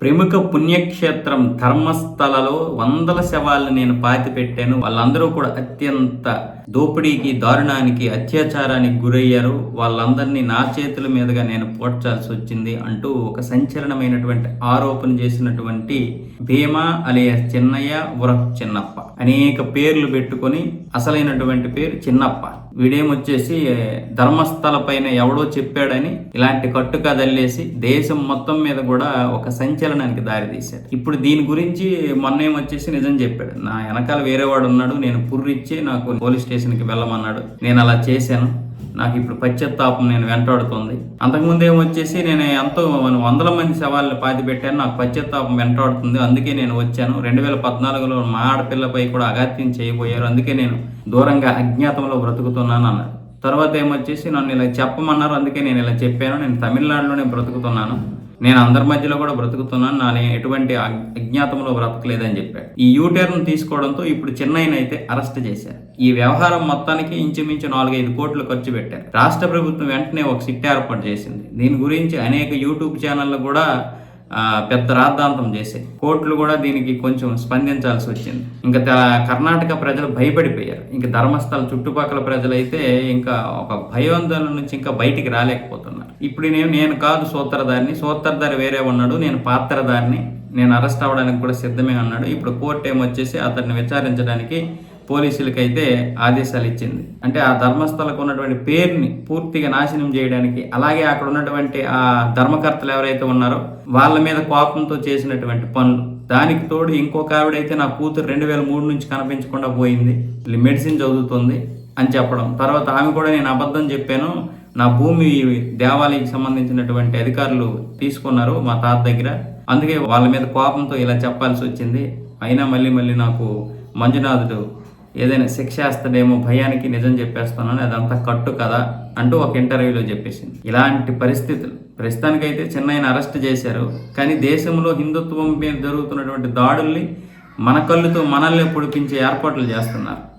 ప్రముఖ పుణ్యక్షేత్రం ధర్మస్థలలో వందల శవాలను నేను పాతి పెట్టాను. వాళ్ళందరూ కూడా అత్యంత దోపిడీకి దారుణానికి అత్యాచారానికి గురయ్యారు. వాళ్ళందరినీ నా చేతుల మీదుగా నేను పోడ్చాల్సి వచ్చింది అంటూ ఒక సంచలనమైనటువంటి ఆరోపణ చేసినటువంటి భీమా అలియా చిన్నయ్య ఉరఫ్ చిన్నప్ప. అనేక పేర్లు పెట్టుకొని అసలైనటువంటి పేరు చిన్నప్ప. వీడేమొచ్చేసి ధర్మస్థల పైన ఎవడో చెప్పాడని ఇలాంటి కట్టుకదల్లేసి దేశం మొత్తం మీద కూడా ఒక సంచలనానికి దారితీశాడు ఇప్పుడు దీని గురించి మొన్న వచ్చేసి నిజం చెప్పాడు. నా వెనకాల వేరే వాడు ఉన్నాడు నేను పుర్రిచ్చి నాకు పోలీస్ స్టేషన్కి వెళ్ళమన్నాడు. నేను అలా చేశాను. నాకు ఇప్పుడు పశ్చాత్తాపం నేను వెంటాడుతుంది. అంతకుముందు ఏమొచ్చేసి నేను ఎంతో వందల మంది సవాళ్ళని పాతి పెట్టాను. నాకు పశ్చాత్తాపం వెంటాడుతుంది. అందుకే నేను వచ్చాను. రెండు వేల పద్నాలుగులో మా ఆడపిల్లపై కూడా అగత్యం చేయబోయారు. అందుకే నేను దూరంగా అజ్ఞాతంలో బ్రతుకుతున్నాను అన్నాడు. తర్వాత ఏమొచ్చేసి నన్ను ఇలా చెప్పమన్నారు. అందుకే నేను ఇలా చెప్పాను. నేను తమిళనాడులోనే బ్రతుకుతున్నాను. నేను అందరి మధ్యలో కూడా బ్రతుకుతున్నాను నా ఎటువంటి అజ్ఞాతంలో బ్రతకలేదని చెప్పాడు. ఈ యూటర్న్ తీసుకోవడంతో ఇప్పుడు చెన్నైని అయితే అరెస్ట్ చేశారు. ఈ వ్యవహారం మొత్తానికి ఇంచుమించు నాలుగైదు కోట్లు ఖర్చు పెట్టారు. రాష్ట్ర ప్రభుత్వం వెంటనే ఒక సిట్ ఏర్పాటు చేసింది. దీని గురించి అనేక యూట్యూబ్ ఛానళ్ళు కూడా పెద్ద రాద్ధాంతం చేశాయి. కోర్టులు కూడా దీనికి కొంచెం స్పందించాల్సి వచ్చింది. ఇంకా కర్ణాటక ప్రజలు భయపడిపోయారు. ఇంకా ధర్మస్థల చుట్టుపక్కల ప్రజలైతే ఇంకా ఒక భయోందోళన నుంచి ఇంకా బయటికి రాలేకపోతున్నారు. ఇప్పుడు నేను నేను కాదు సూత్రధారిని. సూత్రధారి వేరే ఉన్నాడు. నేను పాత్రధారిని. నేను అరెస్ట్ అవ్వడానికి కూడా సిద్ధమే అన్నాడు ఇప్పుడు కోర్టు ఏమొచ్చేసి అతన్ని విచారించడానికి పోలీసులకైతే ఆదేశాలు ఇచ్చింది అంటే ఆ ధర్మస్థలకు ఉన్నటువంటి పేరుని పూర్తిగా నాశనం చేయడానికి అలాగే అక్కడ ఉన్నటువంటి ఆ ధర్మకర్తలు ఎవరైతే ఉన్నారో వాళ్ళ మీద కోపంతో చేసినటువంటి పనులు. దానికి తోడు ఇంకొక ఆవిడైతే నా కూతురు రెండు వేల మూడు నుంచి కనిపించకుండా పోయింది. వీళ్ళు మెడిసిన్ చదువుతుంది అని చెప్పడం. తర్వాత ఆమె కూడా నేను అబద్ధం చెప్పాను. నా భూమి దేవాలయకి సంబంధించినటువంటి అధికారులు తీసుకున్నారు మా తాత దగ్గర. అందుకే వాళ్ళ మీద కోపంతో ఇలా చెప్పాల్సి వచ్చింది అయినా మళ్ళీ మళ్ళీ నాకు మంజునాథుడు ఏదైనా శిక్ష వేస్తాడేమో భయానికి నిజం చెప్పేస్తానని అదంతా కట్టు కదా అంటూ ఒక ఇంటర్వ్యూలో చెప్పేసింది. ఇలాంటి పరిస్థితులు ప్రస్తుతానికైతే చిన్నయన అరెస్ట్ చేశారు. కానీ దేశంలో హిందుత్వం మీద జరుగుతున్నటువంటి దాడుల్ని మన కళ్ళుతో మనల్ని పొడిపించే ఏర్పాట్లు చేస్తున్నారు.